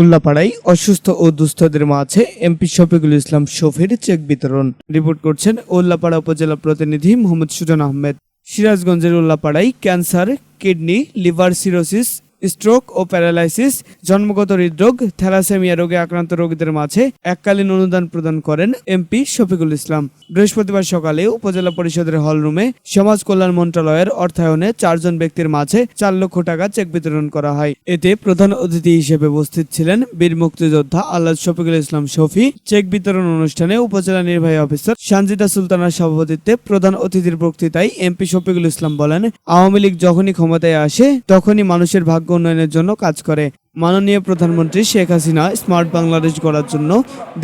উল্লাপাড়ায় অসুস্থ ও দুস্থদের মাঝে এমপি শফিকুল ইসলাম শফির চেক বিতরণ। রিপোর্ট করছেন উল্লাপাড়া উপজেলা প্রতিনিধি মোহাম্মদ সুজন আহমেদ। সিরাজগঞ্জের উল্লাপাড়ায় cancer, kidney, liver cirrhosis stroke ও প্যারালাইসিস জন্মগত হৃদরোগ থ্যালাসেমিয়া রোগে আক্রান্ত রোগীদের মাঝে এককালীন অনুদান প্রদান করেন এমপি শফিকুল ইসলাম। বৃহস্পতিবার সকালে উপজেলা পরিষদের হলরুমে সমাজ কল্যাণ মন্ত্রণালয়ের অর্থায়নে চারজন ব্যক্তির মাঝে চার লক্ষ টাকা চেক বিতরণ করা হয়। এতে প্রধান অতিথি হিসেবে উপস্থিত ছিলেন বীর মুক্তিযোদ্ধা আল্লাহ শফিকুল ইসলাম শফি। চেক বিতরণ অনুষ্ঠানে উপজেলা নির্বাহী অফিসার সানজিদা সুলতানার সভাপতিত্বে প্রধান অতিথির বক্তৃতায় এমপি শফিকুল ইসলাম বলেন, আওয়ামী লীগ যখনই ক্ষমতায় আসে, তখনই মানুষের ভাগ্য উন্নয়নের জন্য কাজ করে। মাননীয় প্রধানমন্ত্রী শেখ হাসিনা স্মার্ট বাংলাদেশ গড়ার জন্য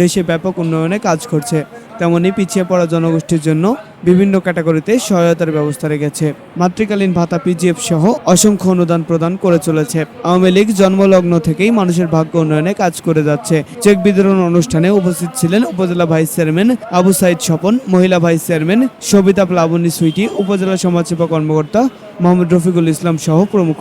দেশে ব্যাপক উন্নয়নে কাজ করছে। তেমনি পিছিয়ে পড়া জনগোষ্ঠীর জন্য বিভিন্ন ক্যাটাগরিতে সহায়তার ব্যবস্থা রেখেছে। মাতৃকালীন ভাতা পিজিএফ সহ অসংখ্য অনুদান প্রদান করে চলেছে। আওয়ামী লীগ জন্মলগ্ন থেকেই মানুষের ভাগ্য উন্নয়নে কাজ করে যাচ্ছে। চেক বিতরণ অনুষ্ঠানে উপস্থিত ছিলেন উপজেলা ভাইস চেয়ারম্যান আবু সাইদ স্বপন, মহিলা ভাইস চেয়ারম্যান সবিতা প্লাবনী সুইটি, উপজেলা সমাজসেবা কর্মকর্তা মোহাম্মদ রফিকুল ইসলাম সহ প্রমুখ।